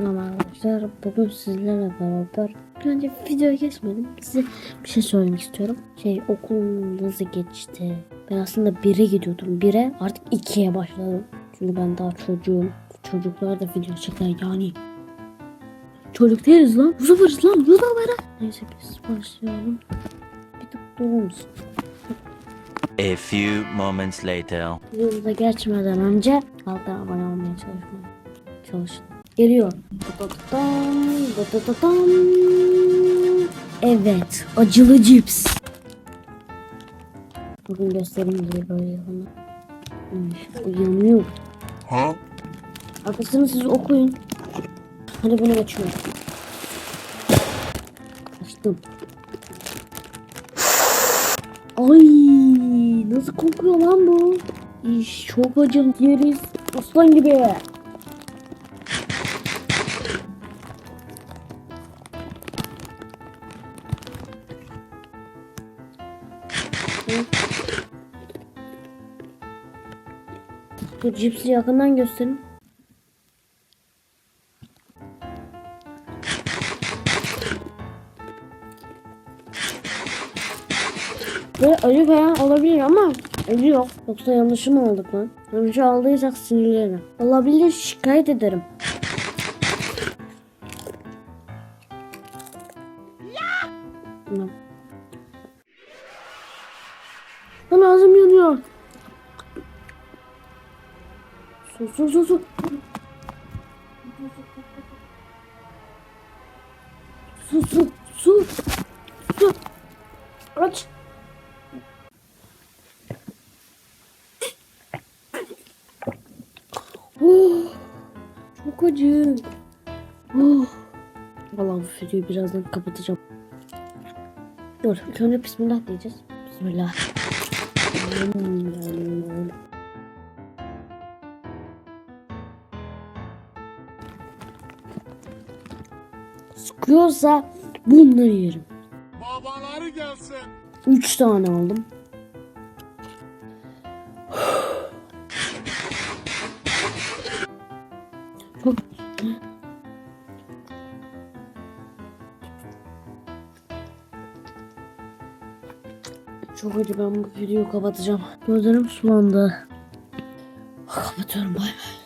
Selam arkadaşlar. Bugün sizlerle beraber önce videoya geçmedim. Size bir şey söylemek istiyorum. Şey okulum nasıl geçti? Ben aslında 1'e gidiyordum. 1'e artık 2'ye başladım. Çünkü ben daha çocuğum. Çocuklar da video çeker yani. Çocuk değiliz lan. Uzun lan. Uzun Neyse biz başlayalım. Bir tık doğru musun? A few moments later. Videomuza geçmeden önce altta abone olmaya çalışmayı çalışın. Geliyor. Evet. Acılı cips. Bugün göstereyim diye böyle yapalım. Yanıyor. Huh? Arkasını siz okuyun. Hadi bunu geçiyorum. Açtım. Ay nasıl kokuyor lan bu? İş çok acı yeriz. Aslan gibi. Bu cipsi yakından gösterin. Ve acı falan olabilir ama acı yok. Yoksa yanlışı mı aldık lan? Yanlışı aldıysak sinirlenirim. Olabilir şikayet ederim. Tamam. Su su su su. Su su su. Su. Aç. Oh, çok acı. Oh. Vallahi bu videoyu birazdan kapatacağım. Dur, önce bismillah diyeceğiz. Bismillah. Sıkıyorsa bunları yerim. Babaları gelsin. Üç tane aldım. Çok... Çok acı ben bu videoyu kapatacağım. Gözlerim sulandı. Kapatıyorum bay bay.